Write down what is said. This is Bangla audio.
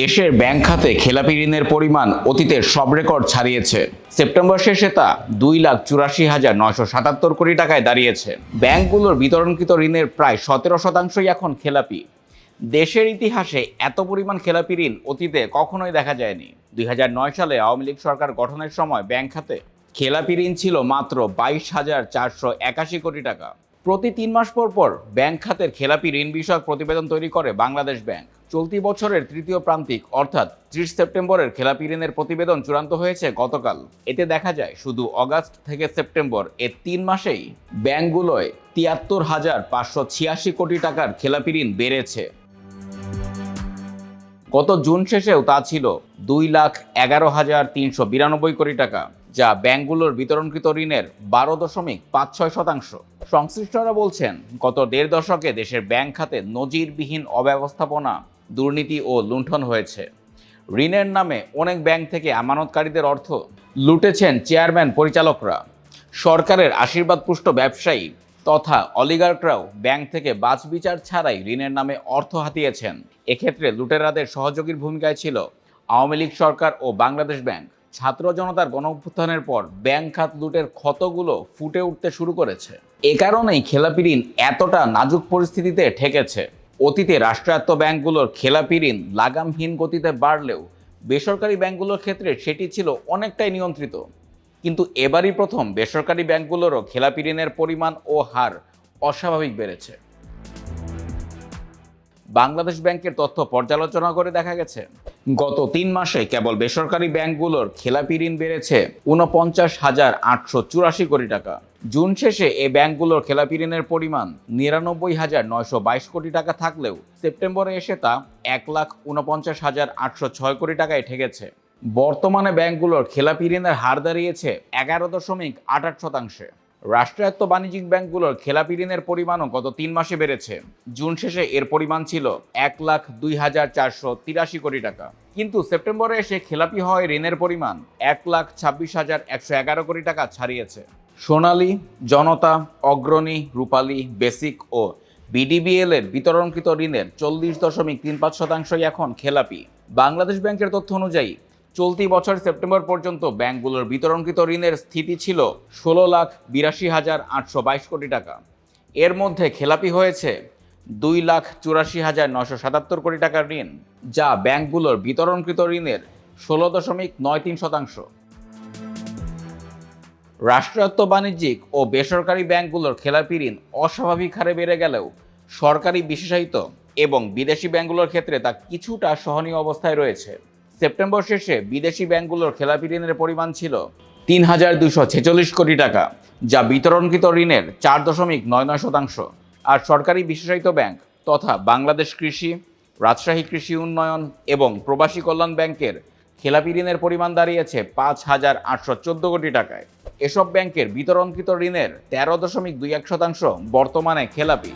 দেশের ব্যাংক খাতে খেলাপি ঋণের পরিমাণ অতীতের সব রেকর্ড ছাড়িয়েছে। সেপ্টেম্বর শেষে তা দুই লাখ চুরাশি হাজার নয়শো সাতাত্তর কোটি টাকায় দাঁড়িয়েছে। ব্যাংকগুলোর বিতরণকৃত ঋণের প্রায় সতেরো শতাংশই এখন খেলাপি। দেশের ইতিহাসে এত পরিমাণ খেলাপি ঋণ অতীতে কখনোই দেখা যায়নি। দুই হাজার নয় সালে আওয়ামী লীগ সরকার গঠনের সময় ব্যাংক খাতে খেলাপি ঋণ ছিল মাত্র বাইশ হাজার চারশো একাশি কোটি টাকা। প্রতি তিন মাস পর পর ব্যাংক খাতের খেলাপি ঋণ বিষয়ক প্রতিবেদন তৈরি করে বাংলাদেশ ব্যাংক। চলতি বছরের তৃতীয় প্রান্তিক, অর্থাৎ ত্রিশ সেপ্টেম্বরের খেলাপি ঋণের প্রতিবেদন চূড়ান্ত হয়েছে গতকাল। এতে দেখা যায়, শুধু অগাস্ট থেকে সেপ্টেম্বর এ তিন মাসেই ব্যাংকগুলোয় তিয়াত্তর হাজার পাঁচশো ছিয়াশি কোটি টাকার খেলাপি ঋণ বেড়েছে। গত জুন শেষেও তা ছিল দুই লাখ এগারো হাজার তিনশো বিরানব্বই কোটি টাকা, যা ব্যাংকগুলোর বিতরণকৃত ঋণের বারো দশমিক পাঁচ ছয় শতাংশ। সংশ্লিষ্টরা বলছেন, গত দেড় দশকে দেশের ব্যাংক খাতে নজিরবিহীন অব্যবস্থাপনা, দুর্নীতি ও লুণ্ঠন হয়েছে। ঋণের নামে অনেক ব্যাংক থেকে আমানতকারীদের অর্থ লুটেছেন চেয়ারম্যান পরিচালকরা। সরকারের আশীর্বাদপুষ্ট ব্যবসায়ী তথা অলিগার্করাও ব্যাংক থেকে বাজ বিচার ছাড়াই ঋণের নামে অর্থ হাতিয়েছেন। এক্ষেত্রে লুটেরাদের সহযোগীর ভূমিকায় ছিল আওয়ামী লীগ সরকার ও বাংলাদেশ ব্যাংক। ছাত্র জনতার গণ অভ্যুত্থানের পর ব্যাংক খাত লুটের ক্ষতগুলো ফুটে উঠতে শুরু করেছে। এ কারণেই খেলাপি ঋণ এতটা নাজুক পরিস্থিতিতে ঠেকেছে। অতীতে রাষ্ট্রায়ত্ত ব্যাংকগুলোর খেলাপি ঋণ লাগামহীন গতিতে বাড়লেও বেসরকারি ব্যাংকগুলোর ক্ষেত্রে সেটি ছিল অনেকটাই নিয়ন্ত্রিত। কিন্তু এবারই প্রথম বেসরকারি ব্যাংকগুলোরও খেলাপি ঋণের পরিমাণ ও হার অস্বাভাবিক বেড়েছে। বাংলাদেশ ব্যাংকের তথ্য পর্যালোচনা করে দেখা গেছে, গত তিন মাসে কেবল বেসরকারি ব্যাংকগুলোর খেলাপি ঋণ বেড়েছে উনপঞ্চাশ হাজার আটশো চুরাশি কোটি টাকা। জুন শেষে এ ব্যাংকগুলোর খেলাপি ঋণের পরিমাণ নিরানব্বই হাজার নয়শো বাইশ কোটি টাকা থাকলেও সেপ্টেম্বরে এসে তা এক লাখ উনপঞ্চাশ হাজার আটশো ছয় কোটি টাকায় ঠেকেছে। বর্তমানে ব্যাংকগুলোর খেলাপি ঋণের হার দাঁড়িয়েছে এগারো দশমিক আট শতাংশে। রাষ্ট্রায়ত্ত বাণিজ্যিক ব্যাংকগুলোর খেলাপি ঋণের পরিমাণও গত তিন মাসে বেড়েছে। জুন শেষে এর পরিমাণ ছিল এক লাখ দুই হাজার চারশো তিরাশি কোটি টাকা। কিন্তু সেপ্টেম্বরে এসে খেলাপি হওয়ায় ঋণের পরিমাণ এক লাখ ছাব্বিশ হাজার একশো এগারো কোটি টাকা ছাড়িয়েছে। সোনালী, জনতা, অগ্রণী, রূপালী, বেসিক ও বিডিবিএল এর বিতরণকৃত ঋণের চল্লিশ দশমিক তিন পাঁচ শতাংশই এখন খেলাপি। বাংলাদেশ ব্যাংকের তথ্য অনুযায়ী চলতি বছর সেপ্টেম্বর পর্যন্ত ব্যাংকগুলোর বিতরণকৃত ঋণের স্থিতি ছিল ষোলো লাখ বিরাশি হাজার আটশো বাইশ কোটি টাকা। এর মধ্যে খেলাপি হয়েছে দুই লাখ চুরাশি হাজার নশো সাতাত্তর কোটি টাকার ঋণ, যা ব্যাংকগুলোর বিতরণকৃত ঋণের ষোলো দশমিক নয় তিন শতাংশ। রাষ্ট্রায়ত্ত বাণিজ্যিক ও বেসরকারি ব্যাংকগুলোর খেলাপি ঋণ অস্বাভাবিক হারে বেড়ে গেলেও সরকারি বিশেষায়িত এবং বিদেশি ব্যাংকগুলোর ক্ষেত্রে তা কিছুটা সহনীয় অবস্থায় রয়েছে। সেপ্টেম্বর শেষে বিদেশি ব্যাংকগুলোর খেলাপি ঋণের পরিমাণ ছিল তিন হাজার দুশো ছেচল্লিশ কোটি টাকা, যা বিতরণকৃত ঋণের চার দশমিক নয় নয় শতাংশ। আর সরকারি বিশেষায়িত ব্যাংক তথা বাংলাদেশ কৃষি, রাজশাহী কৃষি উন্নয়ন এবং প্রবাসী কল্যাণ ব্যাংকের খেলাপি ঋণের পরিমাণ দাঁড়িয়েছে পাঁচ হাজার আটশো চোদ্দ কোটি টাকায়। এসব ব্যাংকের বিতরণকৃত ঋণের তেরো দশমিক দুই এক শতাংশ বর্তমানে খেলাপি।